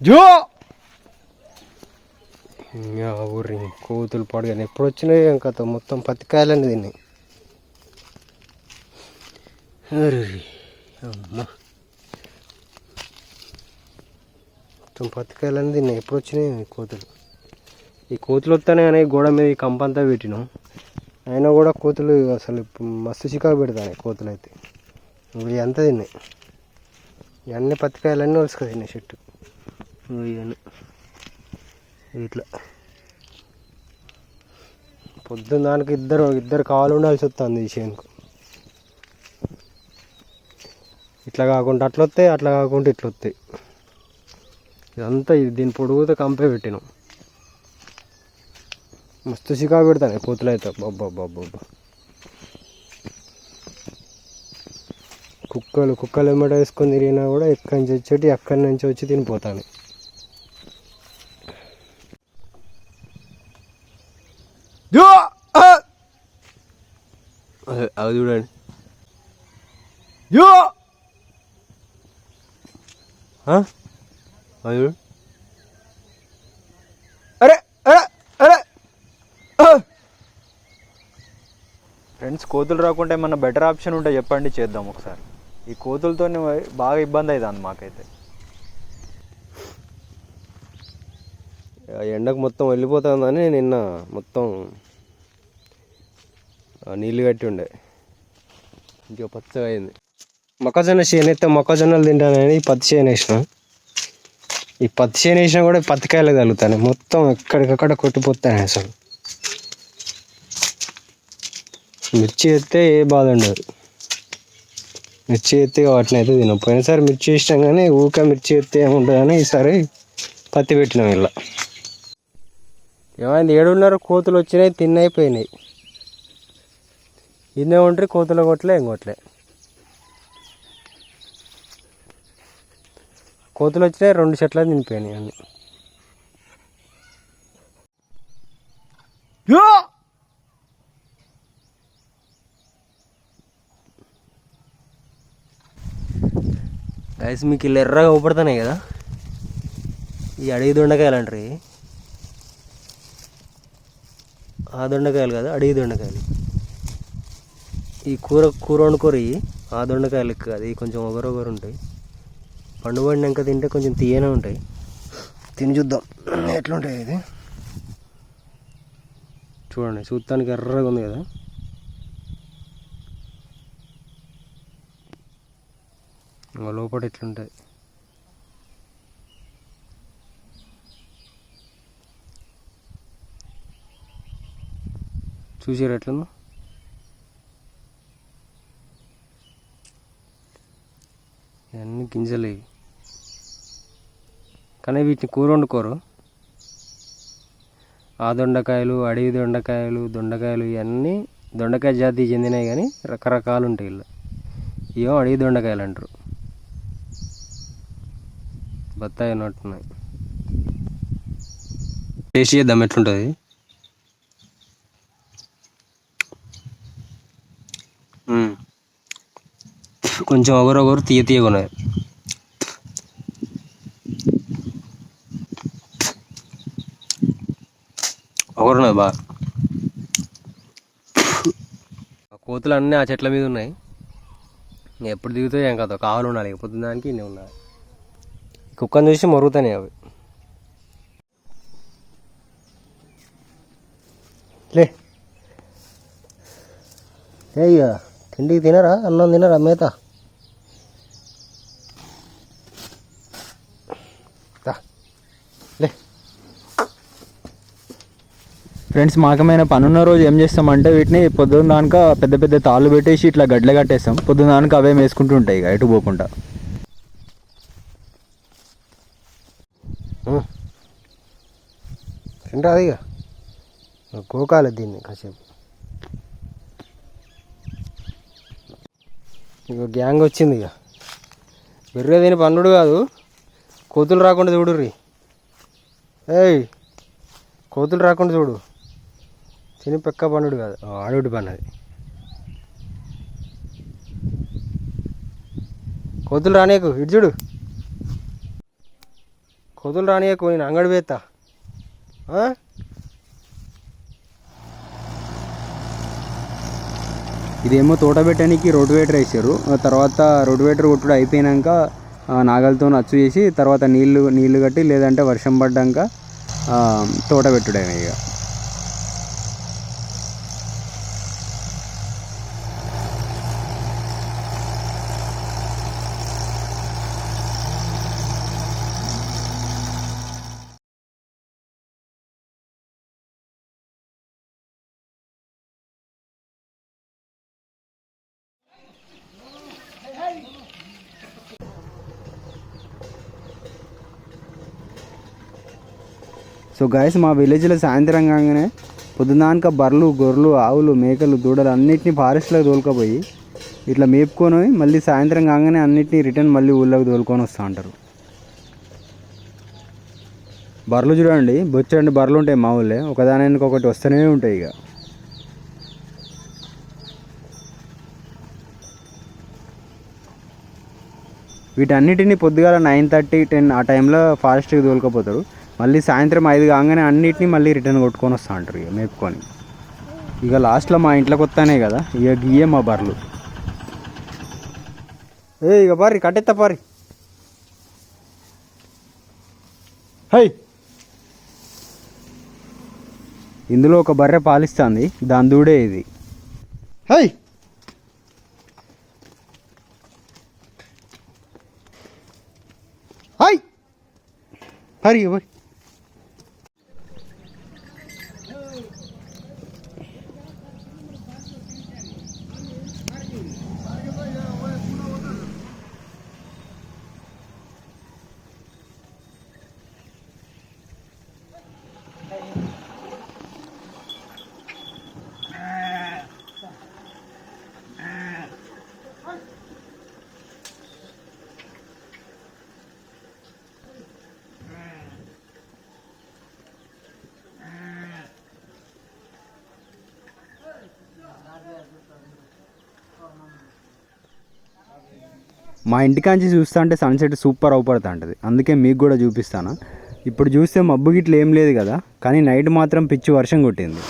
జో! ఇంకా ఊరి కోతులు పడగానే ఎప్పుడు వచ్చినాయి ఇంకా మొత్తం పత్తికాయలని తిన్నాయి. అమ్మ. మొత్తం పత్తికాయలని తిన్నాయి ఎప్పుడు వచ్చినాయి కోతులు ఈ కోతులు వస్తానే అనే గోడ మీద ఈ కంపంతా పెట్టినాం. అయినా కూడా కోతులు అసలు మస్తు చికాకు పెడతాయి కోతులు అయితే. ఇవి ఎంత తిన్నాయి. ఇవన్నీ పత్తికాయలన్నీ వలుసుకు తిన్నాయి చెట్టు. ఇట్లా. పొద్దున్న దానికి ఇద్దరు ఇద్దరు కాలు ఉండాల్సి వస్తుంది ఈ చేనుకు. ఇట్లా కాకుండా అట్లా వస్తాయి అట్లా కాకుండా ఇట్లా వస్తాయి. ఇదంతా ఇది దీని పొడుగుతో కంపే పెట్టినాం. మస్తు చికా పెడతాను కోతులు అయితే. బాబ్బా బాబ్బా కుక్కలు కుక్కలు ఎమ్మట వేసుకొని తిరిగినా కూడా ఎక్కడి నుంచి వచ్చేటి ఎక్కడి నుంచి వచ్చి తినిపోతాను. అవి చూడండి? అది చూడు. అరే అరే అరే! ఫ్రెండ్స్ కోతులు రాకుంటే ఏమన్నా బెటర్ ఆప్షన్ ఉంటే చెప్పండి చేద్దాం ఒకసారి. ఈ కోతులతో బాగా ఇబ్బంది అవుతుంది మాకైతే. ఎండకు మొత్తం వెళ్ళిపోతుందని నిన్న మొత్తం నీళ్ళు కట్టి ఉండే ఇంకా పచ్చగా అయింది. మొక్కజొన్న చేను అయితే మొక్కజొన్నలు తింటానని పత్తి చేను వేసిన. ఈ పత్తి చేను వేసినా కూడా పత్తికాయలు తగులుతాయి మొత్తం ఎక్కడికక్కడ కొట్టిపోతాను అసలు. మిర్చి ఎత్తే ఏ బాధ ఉండదు. మిర్చి ఎత్తే వాటిని అయితే తినం. పోయినసారి మిర్చి ఇష్టం కానీ ఊక మిర్చి ఎత్తే ఏముంటుందని ఈసారి పత్తి పెట్టినాం ఇలా. ఏమైంది? ఏడున్నర కోతులు వచ్చినాయి తిన్నైపోయినాయి ఇన్నే ఉంటాయి కోతులు కొట్టలే ఏం కొట్టలే. కోతులు వచ్చినాయి రెండు చెట్ల తినిపోయినాయి అన్ని. గైస్ మీకు ఇలా ఎర్రగా ఊపడుతున్నాయి కదా. ఈ అడవి దొండకాయలు అంటారు. ఆ దొండకాయలు కాదు అడవి దొండకాయలు. ఈ కూర కూర వండుకోరు ఇవి ఆ దొండకాయలు కాదు ఇవి కొంచెం ఒగరు ఒగరు ఉంటాయి. పండుపడినాక తింటే కొంచెం తీయనే ఉంటాయి. తిని చూద్దాం ఎట్లుంటాయి ఇది. చూడండి చూడటానికి ఎర్రగా ఉంది కదా. లోపల ఎట్లుంటాయి? చూసారు ఎట్లుందో ఇవన్నీ గింజలు ఇవి. కానీ వీటిని కూర వండుకోరు. ఆ దొండకాయలు అడవి దొండకాయలు దొండకాయలు ఇవన్నీ దొండకాయ జాతికి చెందినవి కానీ రకరకాలు ఉంటాయి వీళ్ళు ఇవో అడవి దొండకాయలు అంటారు. బత్తాయి ఉన్నట్టున్నాయి టేస్ట్ చేద్దాం ఎట్లుంటుంది? కొంచెం ఒకరు ఒకరు తీయ తీయగా ఉన్నాయి. ఒకరు బాగా కోతులు అన్నీ ఆ చెట్ల మీద ఉన్నాయి. ఎప్పుడు దిగుతాయి ఏం కాదు కావాలి ఉండాలి. ఇక దానికి ఇన్ని ఉన్నాయి. కుక్కను చూసి మరుగుతాయి అవి. లే. అయ్యా తిండికి తినరా? అన్నం తినరా? మేత? ఫ్రెండ్స్ మాకమైన పనున్న రోజు ఏం చేస్తామంటే వీటిని పొద్దున్న దానిక పెద్ద పెద్ద తాళ్ళు పెట్టేసి ఇట్లా గడ్డలు కట్టేస్తాం. పొద్దున్న దానిక అవే వేసుకుంటూ ఉంటాయి ఇక ఎటు పోకుండా. తింటాది ఇక. గోకాలి దీన్ని కాసేపు. ఇక గ్యాంగ్ వచ్చింది ఇక బెర్రే దీని పన్నుడు కాదు. కోతులు రాకుండా చూడుర్రి. ఏయ్ కోతులు రాకుండా చూడు. తిని పెక్క పన్నుడు కాదు. ఆడుడి పన్నది కోతులు రానియకు ఇటు చూడు. కోతులు రానియకు నేను అంగడి పోతా ఇదేమో తోట పెట్టడానికి రోటివేటర్ వేసారు. తర్వాత రోటివేటర్ కొట్టుడు అయిపోయినాక నాగలతో అచ్చు చేసి తర్వాత నీళ్ళు నీళ్ళు కట్టి లేదంటే వర్షం పడ్డాక తోట పెట్టుడమే ఇక. సో గాయస్ మా విలేజ్లో సాయంత్రం కాగానే పొద్దునాక బర్రెలు గొర్రెలు ఆవులు మేకలు దూడలు అన్నిటిని ఫారెస్ట్లోకి తోలుకపోయి ఇట్లా మేపుకొని మళ్ళీ సాయంత్రం కాగానే అన్నిటిని రిటర్న్ మళ్ళీ ఊళ్ళోకి తోలుకొని వస్తూ ఉంటారు. బర్రెలు చూడండి బొచ్చండి బర్రెలు ఉంటాయి మా ఊళ్ళే. ఒకదానికి ఒకటి వస్తూనే ఉంటాయి ఇక. వీటన్నిటిని పొద్దుగాల నైన్ థర్టీ టెన్ ఆ టైంలో ఫారెస్ట్కి తోలుకపోతారు. మళ్ళీ సాయంత్రం ఐదు కాగానే అన్నిటిని మళ్ళీ రిటర్న్ కొట్టుకొని వస్తా అంటారు ఇక మేపుకొని. ఇక లాస్ట్లో మా ఇంట్లోకి వస్తానే కదా ఇక గియ్యే మా బర్రెలు. ఏ ఇక పారి కట్టెత్త పారి హై! ఇందులో ఒక బర్రె పాలిస్తుంది దాని దూడే ఇది. హై! హై! పారి. మా ఇంటికాంచి చూస్తా అంటే సన్సెట్ సూపర్ అవుపడుతూ ఉంటుంది అందుకే మీకు కూడా చూపిస్తాను. ఇప్పుడు చూస్తే మబ్బు గిట్ల ఏం లేదు కదా కానీ నైట్ మాత్రం పిచ్చి వర్షం కొట్టింది.